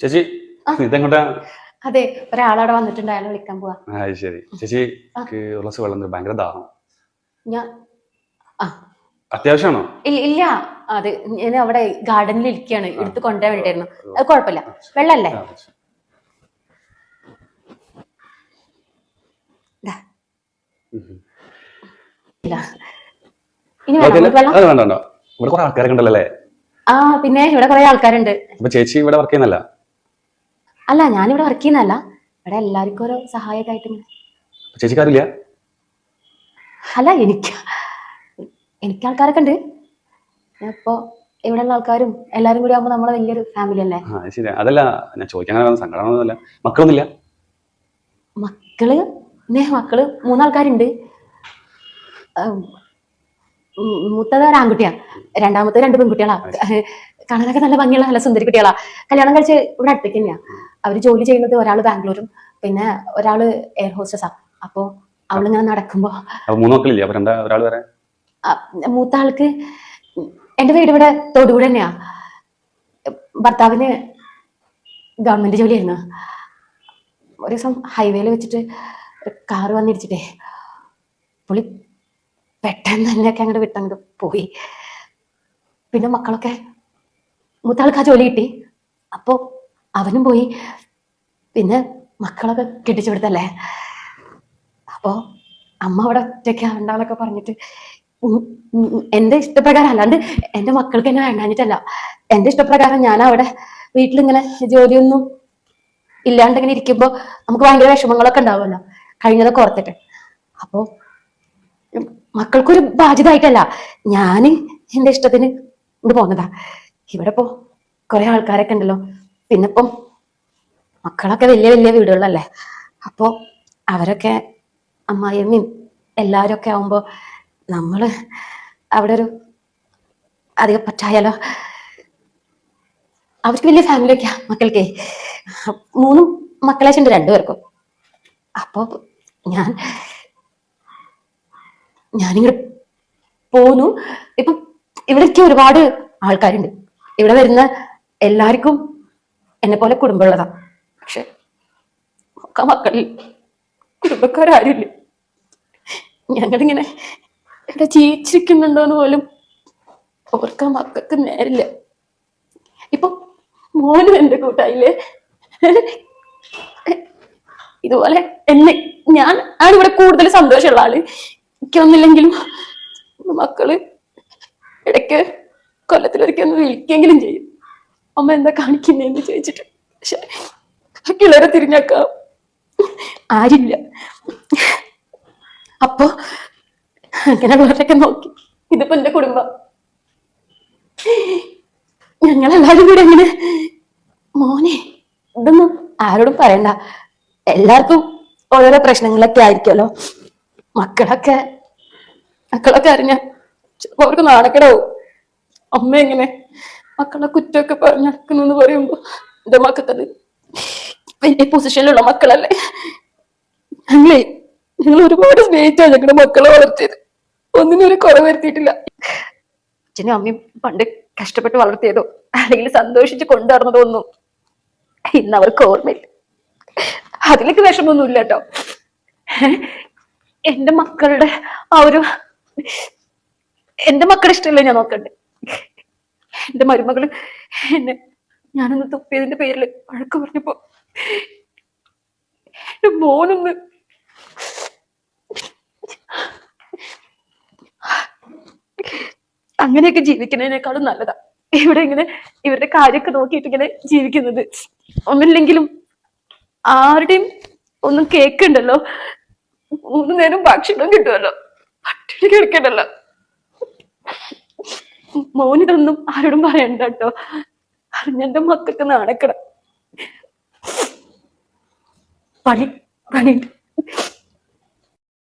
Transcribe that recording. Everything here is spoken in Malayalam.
ചേച്ചി ഇതെങ്ങോട്ടാ? അതെ ഒരാളവിടെ വന്നിട്ടുണ്ട് അയാളെ വിളിക്കാൻ പോവാ. ശരി. ചേച്ചി ഗ്ലാസ് വെള്ളം. ഭയങ്കര ദാഹം. ഞാൻ അത്യാവശ്യമാണോ? ഇല്ല അത് ഞാൻ അവിടെ ഗാർഡനിൽ ഇരിക്കുകയാണ്. എടുത്ത് കൊണ്ടുപോകാൻ വേണ്ടിയായിരുന്നു. അത് കുഴപ്പമില്ല. വെള്ളല്ലേ? ഇവിടെ കുറെ ആൾക്കാരൊക്കെ ഉണ്ടല്ലോ ആ പിന്നെ ഇവിടെ കുറെ ആൾക്കാരുണ്ട്. ചേച്ചി ഇവിടെ വർക്ക് ചെയ്യുന്നല്ല അല്ല ഞാനിവിടെ വർക്ക് ചെയ്യുന്നതല്ല. ഇവിടെ എല്ലാവർക്കും ഓരോ സഹായകമായിട്ട് ഇങ്ങനെ. അല്ല എനിക്ക് എനിക്ക് ആൾക്കാരൊക്കെ ഉണ്ട്. ഇപ്പോ ഇവിടെയുള്ള ആൾക്കാരും എല്ലാരും കൂടി ആകുമ്പോൾ നമ്മളെ വലിയൊരു ഫാമിലി അല്ലേ? ആ അത് ശരി അതല്ല ഞാൻ ചോദിക്കാൻ കാരണം സങ്കടമൊന്നുമില്ല മക്കളൊന്നുമില്ല? മക്കൾ? മക്കൾ മൂന്നാൾക്കാരുണ്ട്. ഉം, ഉം, മൂത്തത് ഒരു ആൺകുട്ടിയാ രണ്ടാമത്തെ രണ്ട് പെൺകുട്ടികളാ. കാണാനൊക്കെ നല്ല ഭംഗിയുള്ള നല്ല സുന്ദരി കുട്ടികളാ. കല്യാണം കഴിച്ച് ഇവിടെ അടുത്തേക്ക് തന്നെയാ. അവർ ജോലി ചെയ്യുന്നത് ഒരാൾ ബാംഗ്ലൂരും പിന്നെ ഒരാൾ എയർ ഹോസ്റ്റസാ. അപ്പോ അവളിങ്ങനെ നടക്കുമ്പോ ഒരാൾ മൂത്ത ആൾക്ക് എന്റെ വീട് ഇവിടെ തൊടുപുഴ തന്നെയാ. ഭർത്താവിന് ഗവൺമെന്റ് ജോലിയായിരുന്നു. ഒരു ദിവസം ഹൈവേയിൽ വെച്ചിട്ട് കാറ് വന്നിടിച്ചിട്ടേ പുള്ളി പെട്ടെന്ന് തന്നെയൊക്കെ അങ്ങോട്ട് വിട്ടങ്ങോട്ട് പോയി. പിന്നെ മക്കളൊക്കെ മൂത്ത ആൾക്ക് ആ ജോലി കിട്ടി. അപ്പോ അവനും പോയി. പിന്നെ മക്കളൊക്കെ കെട്ടിച്ചു കൊടുത്തല്ലേ? അപ്പോ അമ്മ അവിടെ ഒറ്റയ്ക്ക് ഉണ്ടാവെന്നൊക്കെ പറഞ്ഞിട്ട് എന്റെ ഇഷ്ടപ്രകാരം അല്ലാണ്ട് എന്റെ മക്കൾക്ക് എന്നെ വേണ്ടാഞ്ഞിട്ടല്ല. എന്റെ ഇഷ്ടപ്രകാരം ഞാൻ അവിടെ വീട്ടിലിങ്ങനെ ജോലിയൊന്നും ഇല്ലാണ്ട് ഇങ്ങനെ നമുക്ക് ഭയങ്കര വിഷമങ്ങളൊക്കെ ഉണ്ടാവുമല്ലോ. കഴിഞ്ഞതൊക്കെ ഓർത്തിട്ട്. അപ്പോ മക്കൾക്കൊരു ബാധ്യത ആയിട്ടല്ല ഞാൻ എന്റെ ഇഷ്ടത്തിന് ഇങ്ങോട്ട് പോന്നതാ ഇവിടെ പോ. കുറെ ആൾക്കാരൊക്കെ ഉണ്ടല്ലോ. പിന്നെ ഇപ്പം മക്കളൊക്കെ വലിയ വലിയ വീടുകളല്ലേ. അപ്പോ അവരൊക്കെ അമ്മായിയമ്മയും എല്ലാവരും ഒക്കെ ആവുമ്പോ നമ്മൾ അവിടെ ഒരു അധികം പറ്റായാലോ? അവർക്ക് വലിയ ഫാമിലി ഒക്കെയാ മക്കൾക്കേ. മൂന്നും മക്കളെ ഉണ്ട് രണ്ടുപേർക്കും. അപ്പോ ഞാൻ ഞാനിങ്ങനെ പോന്നു. ഇപ്പൊ ഇവിടേക്ക് ഒരുപാട് ആൾക്കാരുണ്ട്. ഇവിടെ വരുന്ന എല്ലാവർക്കും എന്നെ പോലെ കുടുംബമുള്ളതാ. പക്ഷെ ഒക്കെ മക്കളിൽ കുടുംബക്കാരും ഞങ്ങളിങ്ങനെ ഇവിടെ ജീവിച്ചിരിക്കുന്നുണ്ടോന്ന് പോലും ഓർക്കാൻ മക്കൾക്ക് നേരില്ല. ഇപ്പൊ മോനും എന്റെ കൂട്ടായില്ലേ? ഇതുപോലെ എന്നെ ഞാൻ ആണ് ഇവിടെ കൂടുതൽ സന്തോഷമുള്ള ആൾ. എനിക്കൊന്നില്ലെങ്കിലും മക്കൾ ഇടയ്ക്ക് കൊല്ലത്തിലൊരിക്കൽ ഒന്ന് വിളിക്കെങ്കിലും ചെയ്യും. അമ്മ എന്താ കാണിക്കുന്നേന്ന് ചോദിച്ചിട്ട്. പക്ഷെ കിളറെ തിരിഞ്ഞേക്കാം. ആരില്ല അപ്പൊ അങ്ങനെയുള്ളവരൊക്കെ നോക്കി. ഇതിപ്പോ എന്റെ കുടുംബം. ഞങ്ങളെല്ലാരും കൂടെ അങ്ങനെ മോനെ ഇതൊന്നും ആരോടും പറയണ്ട. എല്ലാവർക്കും ഓരോരോ പ്രശ്നങ്ങളൊക്കെ ആയിരിക്കുമല്ലോ. മക്കളൊക്കെ മക്കളൊക്കെ അറിഞ്ഞ അവർക്ക് നാണക്കേടാവും. അമ്മ എങ്ങനെ മക്കളെ കുറ്റമൊക്കെ പറഞ്ഞു പറയുമ്പോ എന്റെ മക്കൾക്കത് വലിയ പൊസിഷനിലുള്ള മക്കളല്ലേ? ഞങ്ങളെ ഞങ്ങൾ ഒരുപാട് സ്നേഹിച്ചാണ് ഞങ്ങളുടെ മക്കളെ വളർത്തിയത്. ഒന്നിനും ഒരു കുറവ് വരുത്തിയിട്ടില്ല. അച്ഛനും അമ്മയും പണ്ട് കഷ്ടപ്പെട്ട് വളർത്തിയതോ അല്ലെങ്കിൽ സന്തോഷിച്ച് കൊണ്ടുവരുന്നതോ ഒന്നും ഇന്ന് അവർക്ക് ഓർമ്മയില്ല. അതിലേക്ക് വിഷമൊന്നുമില്ല കേട്ടോ. എന്റെ മക്കളുടെ ആ ഒരു എന്റെ മക്കളുടെ ഇഷ്ടമല്ലേ ഞാൻ നോക്കണ്ടേ? എന്റെ മരുമകൾ എന്നെ ഞാനൊന്ന് തുപ്പിയതിന്റെ പേരിൽ വഴക്ക് പറഞ്ഞപ്പോ എന്റെ മോനൊന്ന് അങ്ങനെയൊക്കെ ജീവിക്കുന്നതിനേക്കാളും നല്ലതാ. ഇവിടെ ഇങ്ങനെ ഇവരുടെ കാര്യമൊക്കെ നോക്കിയിട്ട് ഇങ്ങനെ ജീവിക്കുന്നത്. ഒന്നില്ലെങ്കിലും ആരുടെയും ഒന്നും കേക്കുണ്ടല്ലോ. മൂന്ന് നേരം ഭക്ഷണം കിട്ടുമല്ലോ പട്ടിണി കിടക്കണ്ടല്ലോ. മോനിതൊന്നും ആരോടും പറയണ്ട കേട്ടോ. അറിഞ്ഞെന്റെ മക്കൾക്ക് നാണക്കട. പണി പണിയുണ്ട്